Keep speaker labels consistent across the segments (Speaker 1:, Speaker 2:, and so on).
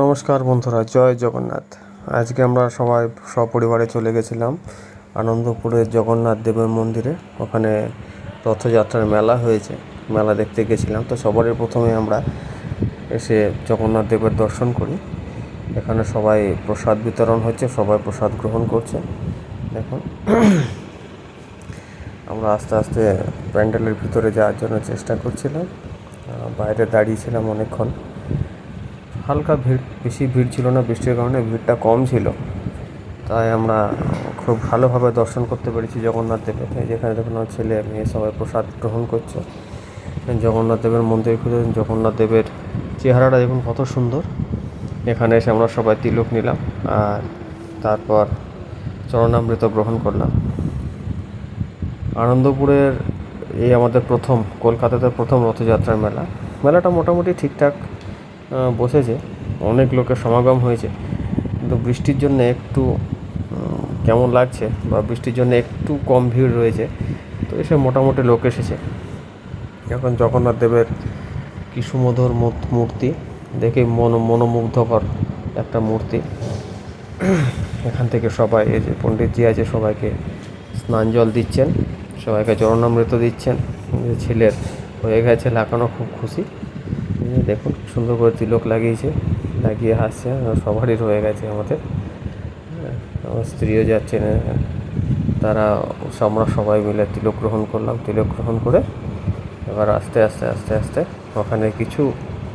Speaker 1: নমস্কার বন্ধুরা, জয় জগন্নাথ। আজকে আমরা সবাই সপরিবারে চলে গেছিলাম আনন্দপুরের জগন্নাথ দেবের মন্দিরে। ওখানে রথযাত্রার মেলা হয়েছে, মেলা দেখতে গেছিলাম। তো সবারই প্রথমে আমরা এসে জগন্নাথ দেবের দর্শন করি। এখানে সবাই প্রসাদ বিতরণ হচ্ছে, সবাই প্রসাদ গ্রহণ করছে। দেখুন, আমরা আস্তে আস্তে প্যান্ডেলের ভিতরে যাওয়ার জন্য চেষ্টা করছিলাম। বাইরে দাঁড়িয়েছিলাম অনেকক্ষণ। হালকা ভিড়, বেশি ভিড় ছিল না বৃষ্টির কারণে, ভিড়টা কম ছিল। তাই আমরা খুব ভালোভাবে দর্শন করতে পেরেছি জগন্নাথ দেবের। যেখানে দেখুন আমার ছেলে, মেয়ে সবাই প্রসাদ গ্রহণ করছে। জগন্নাথ দেবের মন্দির খুঁজে জগন্নাথ দেবের চেহারাটা দেখুন কত সুন্দর। এখানে এসে আমরা সবাই তিলক নিলাম আর তারপর চরণামৃত গ্রহণ করলাম। আনন্দপুরের এই আমাদের প্রথম, কলকাতাতে প্রথম রথযাত্রার মেলা। মেলাটা মোটামুটি ঠিকঠাক বসেছে। অনেক লোকের সমাগম হয়েছে। কিন্তু বৃষ্টির জন্য একটু কেমন লাগছে বা বৃষ্টির জন্য একটু কম ভিড় রয়েছে, তো এসে মোটামুটি লোক এসেছে। এখন জগন্নাথ দেবের কি সুমধুর মূর- মূর্তি দেখে মন, মনোমুগ্ধকর একটা মূর্তি। এখান থেকে সবাই, এই যে পণ্ডিতজি আছে, সবাইকে স্নান জল দিচ্ছেন, সবাইকে চরণামৃত দিচ্ছেন। ছেলের হয়ে গেছে, লাগানো খুব খুশি। দেখুন, সুন্দর করে তিলক লাগিয়েছে, লাগিয়ে হাসছে, সবারই রয়ে গেছে আমাদের। আমার স্ত্রীও যাচ্ছেন। তারা, আমরা সবাই মিলে তিলক গ্রহণ করলাম, তিলক গ্রহণ করে এবার আস্তে আস্তে আস্তে আস্তে ওখানে কিছু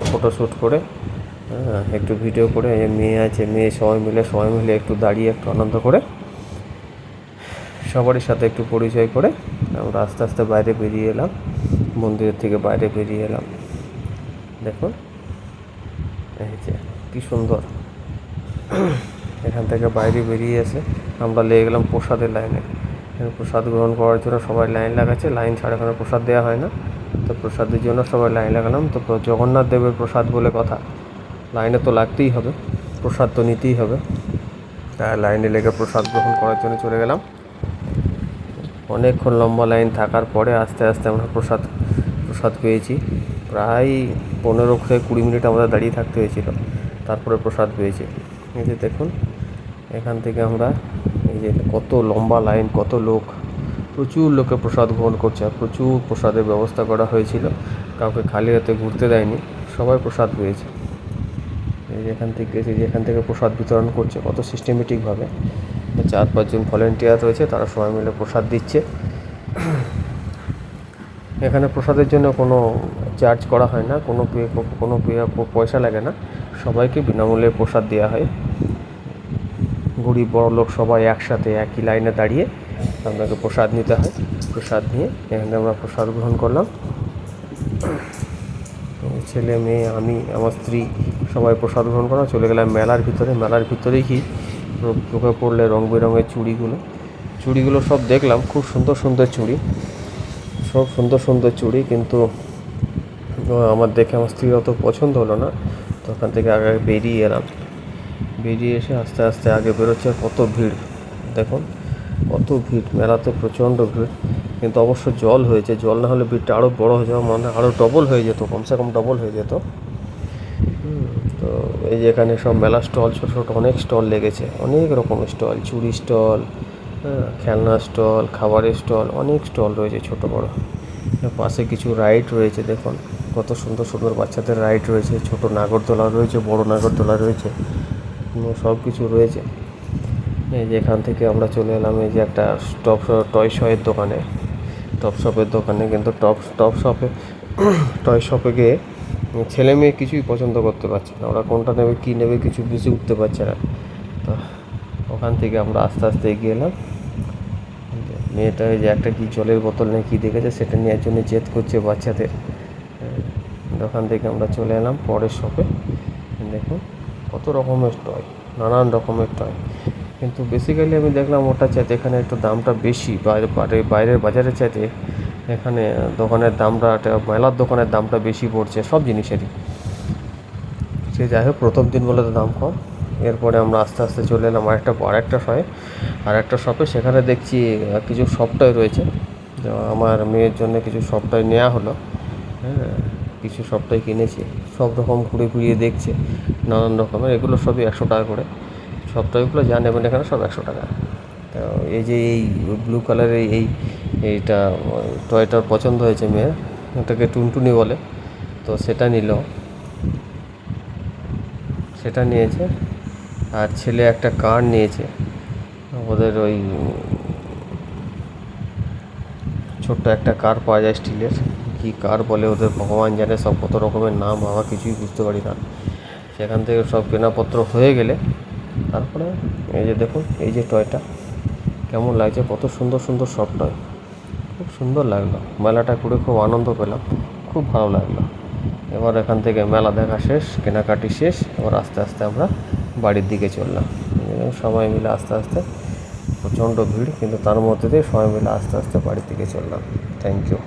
Speaker 1: ফটোশ্যুট করে একটু ভিডিও করে মেয়ে আছে, মেয়ে সবাই মিলে সবাই মিলে একটু দাঁড়িয়ে, একটু আনন্দ করে, সবারই সাথে একটু পরিচয় করে আমরা আস্তে আস্তে বাইরে বেরিয়ে এলাম। মন্দিরের থেকে বাইরে বেরিয়ে এলাম। দেখুন এই যে, কী সুন্দর। এখান থেকে বাইরে বেরিয়ে এসে আমরা লেগে গেলাম প্রসাদের লাইনে। প্রসাদ গ্রহণ করার জন্য সবাই লাইন লাগাচ্ছে। লাইন ছাড়া এখানে প্রসাদ দেওয়া হয় না। তো প্রসাদের জন্য সবাই লাইন লাগালাম। তো জগন্নাথ দেবের প্রসাদ বলে কথা। লাইনে তো লাগতেই হবে। প্রসাদ তো নিতেই হবে। তাই লাইনে লেগে প্রসাদ গ্রহণ করার জন্য চলে গেলাম। অনেকক্ষণ লম্বা লাইন থাকার পরে আস্তে আস্তে আমরা প্রসাদ প্রসাদ পেয়েছি। প্রায় পনেরো থেকে কুড়ি মিনিট আমাদের দাঁড়িয়ে থাকতে হয়েছিল। তারপরে প্রসাদ পেয়েছে। এই যে দেখুন, এখান থেকে আমরা এই যে কত লম্বা লাইন, কত লোক, প্রচুর লোকে প্রসাদ গ্রহণ করছে আর প্রচুর প্রসাদের ব্যবস্থা করা হয়েছিল। কাউকে খালি হাতে ঘুরতে দেয়নি, সবাই প্রসাদ পেয়েছে। এই যে এখান থেকে এই যে এখান থেকে প্রসাদ বিতরণ করছে কত সিস্টেমেটিকভাবে চার পাঁচজন ভলেন্টিয়ার রয়েছে, তারা সবাই মিলে প্রসাদ দিচ্ছে। এখানে প্রসাদের জন্য কোনো চার্জ করা হয় না, কোনো কোনো পয়সা লাগে না। সবাইকে বিনামূল্যে প্রসাদ দেওয়া হয়। গরিব, বড় লোক সবাই একসাথে একই লাইনে দাঁড়িয়ে আপনাকে প্রসাদ নিতে হয়। প্রসাদ নিয়ে এখানে আমরা প্রসাদ গ্রহণ করলাম। ছেলে, মেয়ে, আমি, আমার স্ত্রী সবাই প্রসাদ গ্রহণ করা চলে গেলাম মেলার ভিতরে। মেলার ভিতরেই কি? চোখে পড়লে রং বেরঙের চুড়িগুলো। চুড়িগুলো সব দেখলাম। খুব সুন্দর সুন্দর চুড়ি। সব সুন্দর সুন্দর চুড়ি, কিন্তু আমার দেখে আমার স্ত্রীর অত পছন্দ হলো না। তো ওখান থেকে আগে আগে বেরিয়ে এলাম। বেরিয়ে এসে আস্তে আস্তে আগে বেরোচ্ছে কত ভিড়। দেখুন, কত ভিড়, মেলাতে প্রচণ্ড ভিড়। কিন্তু অবশ্য জল হয়েছে, জল না হলে ভিড়টা আরও বড় হয়ে যাওয়া মানে আরও ডবল হয়ে যেত, কমসে কম ডবল হয়ে যেত। তো এই যে এখানে সব মেলা স্টল, ছোটো ছোটো অনেক স্টল লেগেছে, অনেক রকম স্টল, চুড়ি স্টল খেলনা স্টল, খাবারের স্টল, অনেক স্টল রয়েছে ছোট বড়। পাশে কিছু রাইড রয়েছে, দেখুন। কত সুন্দর সুন্দর বাচ্চাদের রাইড রয়েছে। ছোট নাগরদোলা রয়েছে, বড় নাগরদোলা রয়েছে। সব কিছু রয়েছে। এই যে এখান থেকে আমরা চলে এলাম, এই যে একটা টপ টয় শপের দোকানে। টপ শপের দোকানে কিন্তু টপ টপ শপে, টয় শপে গিয়ে ছেলে মেয়ে কিছুই পছন্দ করতে পারছে না। ওরা কোনটা নেবে, কী নেবে, কিছু বুঝে উঠতে পারছে না। তো ওখান থেকে আমরা আস্তে আস্তে এগিয়ে এলাম। মেয়েটা ওই যে একটা কি জলের বোতল নিয়ে কী দেখেছে সেটা নেওয়ার জন্য জেদ করছে বাচ্চাদের। হ্যাঁ, দোকান থেকে আমরা চলে এলাম পরের শপে দেখুন কত রকমের টয় নানান রকমের টয় কিন্তু বেসিক্যালি আমি দেখলাম ওটা চাইতে এখানে একটু দামটা বেশি। বাইরে বাইরে বাইরের বাজারে চাইতে এখানে দোকানের দামটা মেলার দোকানের দামটা বেশি পড়ছে সব জিনিসেরই। সে যাই হোক প্রথম দিন বলে তো দাম কম। এরপরে আমরা আস্তে আস্তে চলে এলাম আরেকটা আরেকটা শপে। আরেকটা শপে, সেখানে দেখছি কিছু সফটওয়্যার রয়েছে। তো আমার মেয়ের জন্য কিছু সফটওয়্যার নেওয়া হলো। হ্যাঁ কিছু সবটাই কিনেছি। সব রকম ঘুরে ঘুরিয়ে দেখছে, নানান রকমের। এগুলো সবই একশো টাকা করে। সব টয়গুলো যা নেবেন এখানে সব একশো টাকা। তো এই যে এই ব্লু কালারের এই, এইটা টয়টার পছন্দ হয়েছে মেয়ের। ওটাকে টুনটুনি বলে। তো সেটা নিল। সেটা নিয়েছে। আর ছেলে একটা কার নিয়েছে। ওদের ওই ছোট্ট একটা কার পাওয়া যায় স্টিলের। কী কার বলে ওদের ভগবান জানে, সব কত রকমের নাম আমরা কিছুই বুঝতে পারি না। সেখান থেকে সব কেনাপত্র হয়ে গেলে তারপরে এই যে দেখুন, এই যে টয়টা, কেমন লাগছে, কত সুন্দর সুন্দর সব টয়। খুব সুন্দর লাগল, মেলাটা ঘুরে খুব আনন্দ পেলাম, খুব ভালো লাগল। এবার এখান থেকে মেলা দেখা শেষ, কেনাকাটি শেষ, এবার আস্তে আস্তে আমরা বাড়ির দিকে চললাম। সবাই মিলে আস্তে আস্তে, প্রচণ্ড ভিড়, কিন্তু তার মধ্যে দিয়ে সবাই মিলে আস্তে আস্তে বাড়ির দিকে চললাম। Thank you